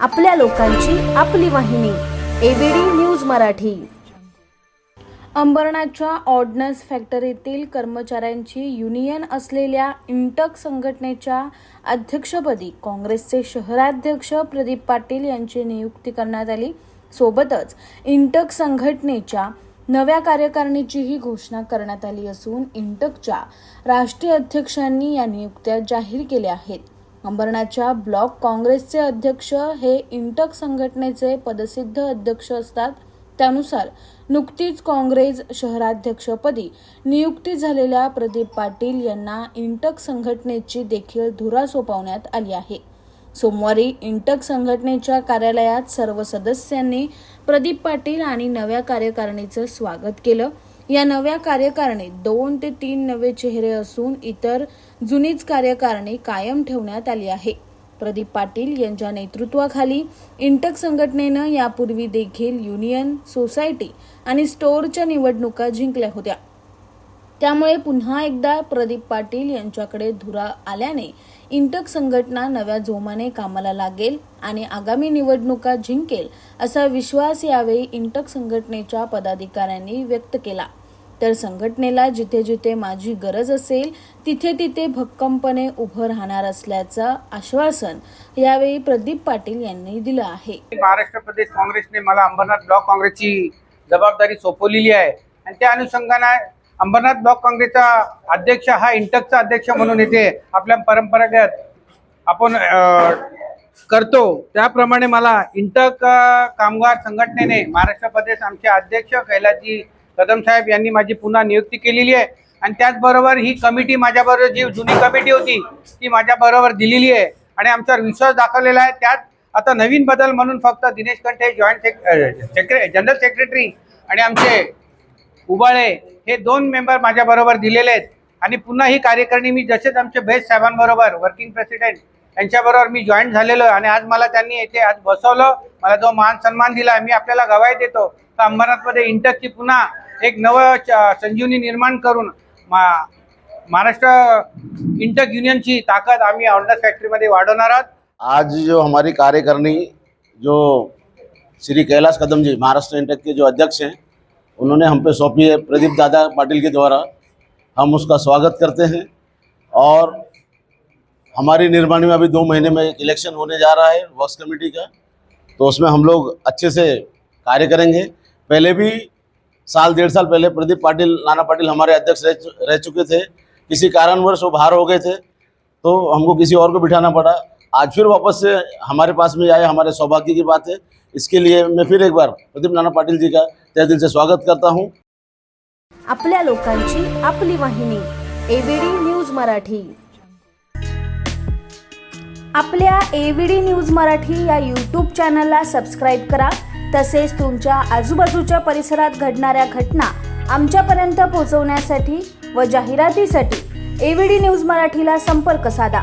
आपल्या लोकांची आपली वाहिनी एबीडी न्यूज मराठी. अंबरनाथच्या ऑर्डनन्स फॅक्टरीतील कर्मचाऱ्यांची युनियन असलेल्या इंटक संघटनेच्या अध्यक्षपदी काँग्रेसचे शहराध्यक्ष प्रदीप पाटील यांची नियुक्ती करण्यात आली. सोबतच इंटक संघटनेच्या नव्या कार्यकारिणीचीही घोषणा करण्यात आली असून इंटकच्या राष्ट्रीय अध्यक्षांनी या नियुक्त्या जाहीर केल्या आहेत. अंबरनाथच्या ब्लॉक काँग्रेसचे अध्यक्ष हे इंटक संघटनेचे पदसिद्ध अध्यक्ष असतात. त्यानुसार नुकतीच काँग्रेस शहराध्यक्षपदी नियुक्ती झालेल्या प्रदीप पाटील यांना इंटक संघटनेची देखील धुरा सोपवण्यात आली आहे. सोमवारी इंटक संघटनेच्या कार्यालयात सर्व सदस्यांनी प्रदीप पाटील आणि नव्या कार्यकारिणीचं स्वागत केलं. या नव्या कार्यकारणीत दोन ते तीन नवे चेहरे असून इतर जुनीच कार्यकारणी कायम ठेवण्यात आली आहे. प्रदीप पाटील यांच्या नेतृत्वाखाली इंटक संघटनेनं यापूर्वी देखील युनियन सोसायटी आणि स्टोअरच्या निवडणुका जिंकल्या होत्या. त्यामुळे पुन्हा एकदा प्रदीप पाटील यांच्याकडे धुरा आल्याने इंटक संघटना नव्या जोमाने कामाला लागेल आणि आगामी निवडणुका जिंकेल असा विश्वास यावेळी इंटक संघटनेच्या पदाधिकाऱ्यांनी व्यक्त केला. तर संघटनेला जिथे जिथे माझी गरज असेल तिथे तिथे भक्कमपणे उभं राहणार असल्याचं आश्वासन यावेळी प्रदीप पाटील यांनी दिलं आहे. महाराष्ट्र प्रदेश काँग्रेसने मला अंबरनाथ ब्लॉक काँग्रेसची जबाबदारी सोपवलेली आहे आणि त्या अनुषंगाने अंबरनाथ ब्लॉक काँग्रेसचा अध्यक्ष हा इंटकचा अध्यक्ष म्हणून येथे आपल्या परंपरागत आपण करतो. त्याप्रमाणे मला इंटक कामगार संघटनेने महाराष्ट्र प्रदेश आमचे अध्यक्ष कैलाजी कदम साहेब यांनी माझी पुन्हा नियुक्ती केलेली आहे. आणि त्याचबरोबर ही कमिटी माझ्याबरोबर जी जुनी कमिटी होती ती माझ्याबरोबर दिलेली आहे. आणि आमचा विश्वास दाखवलेला आहे. त्यात आता नवीन बदल म्हणून फक्त दिनेश कंठे जॉईंट सेक्रे जनरल सेक्रेटरी आणि आमचे उबाळे हे दोन मेंबर माझ्याबरोबर दिलेले आहेत. आणि पुन्हा ही कार्यकारिणी मी जसेच आमचे बेस्ट साहेबांबरोबर वर्किंग प्रेसिडेंट यांच्याबरोबर मी जॉईन झालेलो आहे. आणि आज मला त्यांनी येथे आज बसवलं. मला जो मान सन्मान दिला मी आपल्याला गवाही देतो. तर अंबरनाथमध्ये इंटकची पुन्हा एक नवं संजीवनी निर्माण करून मा महाराष्ट्र इंटक युनियनची ताकद आम्ही ऑर्डर फॅक्टरीमध्ये वाढवणार आहोत. आज जो हमारी कार्यकारिणी जो श्री कैलाश कदम जी महाराष्ट्र इंटक के जो अध्यक्ष हैं उन्होंने हम पे सौंपी है प्रदीप दादा पाटिल के द्वारा। हम उसका स्वागत करते हैं और हमारी निर्माणी में अभी दो महीने में एक इलेक्शन होने जा रहा है वर्क्स कमेटी का। तो उसमें हम लोग अच्छे से कार्य करेंगे। पहले भी साल, डेढ़ साल पहले प्रदीप पाटिल, नाना पाटिल हमारे अध्यक्ष रह रह चुके थे। किसी कारणवश वो बाहर हो गए थे। तो हमको किसी और को बिठाना पड़ा। आज फिर वापस से हमारे पास में आए हमारे सौभाग्य की बात है। इसके लिए मैं फिर एक बार प्रदीप नाना पाटिल जी का तय दिल से स्वागत करता हूँ। आपल्या लोकांची आपली वाहिनी एबीडी न्यूज मराठी. आपल्या एव्हीडी न्यूज मराठी या यूट्यूब चॅनलला सबस्क्राईब करा. तसेच तुमच्या आजूबाजूच्या परिसरात घडणाऱ्या घटना आमच्यापर्यंत पोहोचवण्यासाठी व जाहिरातीसाठी एव्हीडी न्यूज मराठीला संपर्क साधा.